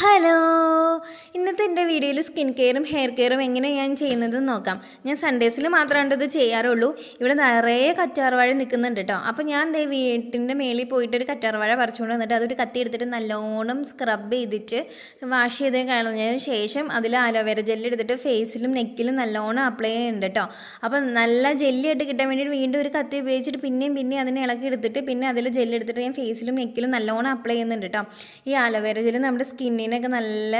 Hello. ഇന്നത്തെ എന്റെ വീഡിയോയിൽ സ്കിൻ കെയറും ഹെയർ കെയറും എങ്ങനെ ഞാൻ ചെയ്യുന്നത് നോക്കാം. ഞാൻ സൺഡേസിൽ മാത്രമാണ് ഇത് ചെയ്യാറുള്ളൂ. ഇവിടെ നിറയെ കറ്റാർവാഴ നിൽക്കുന്നുണ്ട് കേട്ടോ അപ്പോൾ ഞാൻ ദേ വീട്ടിന്റെ മേളിൽ പോയിട്ട് ഒരു കറ്റാർവാഴ പറിച്ചുകൊണ്ട് വന്നിട്ട് അതൊരു കത്തി എടുത്തിട്ട് നല്ലോണം സ്ക്രബ് ചെയ്തിട്ട് വാഷ് ചെയ്ത് കളഞ്ഞതിന് ശേഷം അതിൽ അലോവേര ജെല്ല് എടുത്തിട്ട് ഫേസിലും നെക്കിലും നല്ലോണം അപ്ലൈ ചെയ്യുന്നുണ്ട് കേട്ടോ അപ്പോൾ നല്ല ജെല്ലി ആയിട്ട് കിട്ടാൻ വേണ്ടിയിട്ട് വീണ്ടും ഒരു കത്തി ഉപയോഗിച്ചിട്ട് പിന്നെയും പിന്നെയും അതിനെ ഇളക്കി എടുത്തിട്ട് പിന്നെ അതിൽ ജെല്ല് എടുത്തിട്ട് ഞാൻ ഫേസിലും നെക്കിലും നല്ലോണം അപ്ലൈ ചെയ്യുന്നുണ്ട് കേട്ടോ ഈ അലോവേര ജെല്ല് നമ്മുടെ സ്കിന്നിനൊക്കെ നല്ല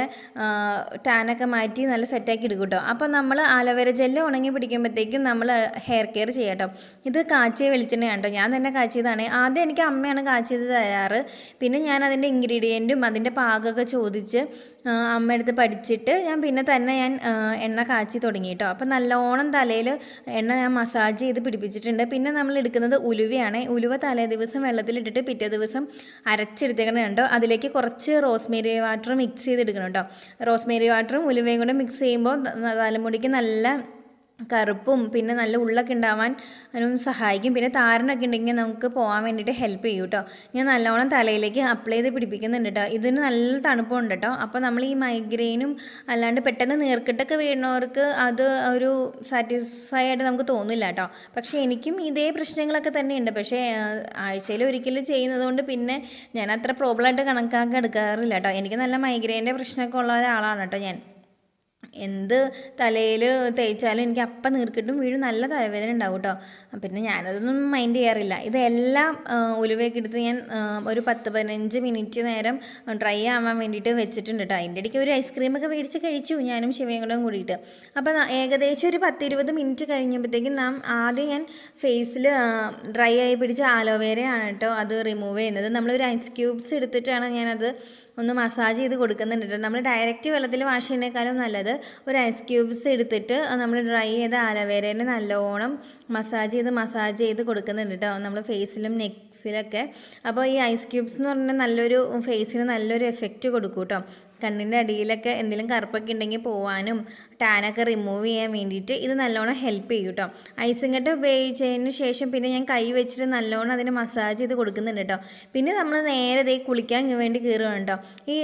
ടാനൊക്കെ മാറ്റി നല്ല സെറ്റാക്കി എടുക്കും കേട്ടോ അപ്പോൾ നമ്മൾ ആലോവേര ജെല്ല് ഉണങ്ങി പിടിക്കുമ്പോഴത്തേക്കും നമ്മൾ ഹെയർ കെയർ ചെയ്യാം ഇത് കാച്ചിയ വെളിച്ചെണ്ണയാണ് കേട്ടോ ഞാൻ തന്നെ കാച്ചിയതാണ്. ആദ്യം എനിക്ക് അമ്മയാണ് കാച്ചിയത് തരാറ്. പിന്നെ ഞാൻ അതിന്റെ ഇൻഗ്രീഡിയന്റും അതിന്റെ പാകമൊക്കെ ചോദിച്ച് അമ്മയടുത്ത് പഠിച്ചിട്ട് ഞാൻ പിന്നെ തന്നെ ഞാൻ എണ്ണ കാച്ചി തുടങ്ങി കേട്ടോ അപ്പോൾ നല്ലോണം തലയിൽ എണ്ണ ഞാൻ മസാജ് ചെയ്ത് പിടിപ്പിച്ചിട്ടുണ്ട്. പിന്നെ നമ്മൾ എടുക്കുന്നത് ഉലുവയാണ്. ഉലുവ തലേ ദിവസം വെള്ളത്തിലിട്ടിട്ട് പിറ്റേ ദിവസം അരച്ചെടുത്തേക്കണേ കണ്ടോ? അതിലേക്ക് കുറച്ച് റോസ്മേരി വാട്ടർ മിക്സ് ചെയ്തെടുക്കണം കേട്ടോ റോസ്മേരി വാട്ടറും ഉലുവയും കൂടെ മിക്സ് ചെയ്യുമ്പോൾ തലമുടിക്ക് നല്ല കറുപ്പും പിന്നെ നല്ല ഉള്ളൊക്കെ ഉണ്ടാവാൻ അതിനും സഹായിക്കും. പിന്നെ താരനൊക്കെ ഉണ്ടെങ്കിൽ നമുക്ക് പോകാൻ വേണ്ടിയിട്ട് ഹെൽപ്പ് ചെയ്യും കേട്ടോ ഞാൻ നല്ലോണം തലയിലേക്ക് അപ്ലൈ ചെയ്ത് പിടിപ്പിക്കുന്നുണ്ട് കേട്ടോ ഇതിന് നല്ല തണുപ്പുണ്ട് കേട്ടോ അപ്പോൾ നമ്മൾ ഈ മൈഗ്രെയിനും അല്ലാണ്ട് പെട്ടെന്ന് നീർക്കിട്ടൊക്കെ വീഴുന്നവർക്ക് അത് ഒരു സാറ്റിസ്ഫൈ ആയിട്ട് നമുക്ക് തോന്നില്ല കേട്ടോ പക്ഷേ എനിക്കും ഇതേ പ്രശ്നങ്ങളൊക്കെ തന്നെയുണ്ട്. പക്ഷേ ആഴ്ചയിൽ ഒരിക്കൽ ചെയ്യുന്നതുകൊണ്ട് പിന്നെ ഞാൻ അത്ര പ്രോബ്ലമായിട്ട് കണക്കാക്കി എടുക്കാറില്ല കേട്ടോ എനിക്ക് നല്ല മൈഗ്രെയിന്റെ പ്രശ്നമൊക്കെ ഉള്ള ഒരാളാണ് കേട്ടോ ഞാൻ. എന്ത് തലയിൽ തേച്ചാലും എനിക്ക് അപ്പം നീർക്കിട്ടും വീഴും നല്ല തലവേദന ഉണ്ടാവും കേട്ടോ പിന്നെ ഞാനതൊന്നും മൈൻഡ് ചെയ്യാറില്ല. ഇതെല്ലാം ഉലുവയൊക്കെ എടുത്ത് ഞാൻ ഒരു പത്ത് പതിനഞ്ച് മിനിറ്റ് നേരം ഡ്രൈ ആവാൻ വേണ്ടിയിട്ട് വെച്ചിട്ടുണ്ട് കേട്ടോ അതിന്റെ ഇടയ്ക്ക് ഒരു ഐസ്ക്രീമൊക്കെ മേടിച്ച് കഴിച്ചു ഞാനും ശിവയും കൂടെ കൂടിയിട്ട്. അപ്പോൾ ഏകദേശം ഒരു പത്തിരുപത് മിനിറ്റ് കഴിഞ്ഞപ്പോഴത്തേക്കും നാം ആദ്യം ഞാൻ ഫേസിൽ ഡ്രൈ ആയി പിടിച്ച ആലോവേരയാണ് കേട്ടോ അത് റിമൂവ് ചെയ്യുന്നത്. നമ്മളൊരു ഐസ് ക്യൂബ്സ് എടുത്തിട്ടാണ് ഞാനത് ഒന്ന് മസാജ് ചെയ്ത് കൊടുക്കുന്നുണ്ട് നമ്മൾ ഡയറക്റ്റ് വെള്ളത്തിൽ വാഷ് ചെയ്യുന്നേക്കാളും നല്ലത്. ഒരു ഐസ് ക്യൂബ്സ് എടുത്തിട്ട് നമ്മൾ ഡ്രൈ ചെയ്ത ആലവേരേനെ നല്ലോണം മസാജ് ചെയ്ത് മസാജ് ചെയ്ത് കൊടുക്കുന്നുണ്ട് കേട്ടോ നമ്മൾ ഫേസിലും നെക്സിലൊക്കെ അപ്പോൾ ഈ ഐസ് ക്യൂബ്സ് എന്ന് പറഞ്ഞാൽ നല്ലൊരു ഫേസിന് നല്ലൊരു എഫക്റ്റ് കൊടുക്കും കേട്ടോ കണ്ണിന്റെ അടിയിലൊക്കെ എന്തെങ്കിലും കറുപ്പൊക്കെ ഉണ്ടെങ്കിൽ പോവാനും ടാനൊക്കെ റിമൂവ് ചെയ്യാൻ വേണ്ടിയിട്ട് ഇത് നല്ലോണം ഹെൽപ്പ് ചെയ്യും കേട്ടോ ഐസും കട്ട ഉപയോഗിച്ചതിന് ശേഷം പിന്നെ ഞാൻ കൈ വെച്ചിട്ട് നല്ലോണം അതിന് മസാജ് ചെയ്ത് കൊടുക്കുന്നുണ്ട് കേട്ടോ പിന്നെ നമ്മൾ നേരെ ദേ കുളിക്കാൻ വേണ്ടി കയറുകയാണ് കേട്ടോ ഈ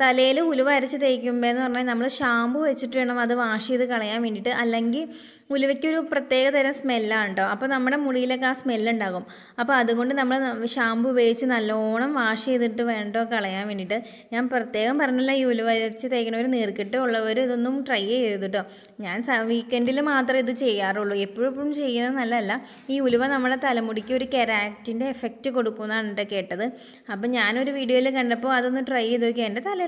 തലയിൽ ഉലുവ അരച്ച് തേക്കുമ്പോൾ എന്ന് പറഞ്ഞാൽ നമ്മൾ ഷാമ്പു വെച്ചിട്ട് വേണം അത് വാഷ് ചെയ്ത് കളയാൻ വേണ്ടിയിട്ട്. അല്ലെങ്കിൽ ഉലുവയ്ക്കൊരു പ്രത്യേക തരം സ്മെല്ലാണ് കേട്ടോ അപ്പോൾ നമ്മുടെ മുടിയിലൊക്കെ ആ സ്മെല്ലുണ്ടാകും അപ്പോൾ അതുകൊണ്ട് നമ്മൾ ഷാമ്പു ഉപയോഗിച്ച് നല്ലോണം വാഷ് ചെയ്തിട്ട് വേണ്ടോ കളയാൻ വേണ്ടിയിട്ട്. ഞാൻ പ്രത്യേകം പറഞ്ഞില്ല ഈ ഉലുവ വെച്ച് തേക്കണവർ നീർക്കിട്ട് ഉള്ളവർ ഇതൊന്നും ട്രൈ ചെയ്തു കേട്ടോ ഞാൻ വീക്കെൻഡിൽ മാത്രമേ ഇത് ചെയ്യാറുള്ളൂ. എപ്പോഴും എപ്പോഴും ചെയ്യുന്നത് നല്ലതല്ല. ഈ ഉലുവ നമ്മുടെ തലമുടിക്ക് ഒരു കെരാക്റ്റിന്റെ എഫക്റ്റ് കൊടുക്കുമെന്നാണ് കേട്ടോ കേട്ടത്. അപ്പം ഞാനൊരു വീഡിയോയിൽ കണ്ടപ്പോൾ അതൊന്ന് ട്രൈ ചെയ്ത് നോക്കി എന്റെ തല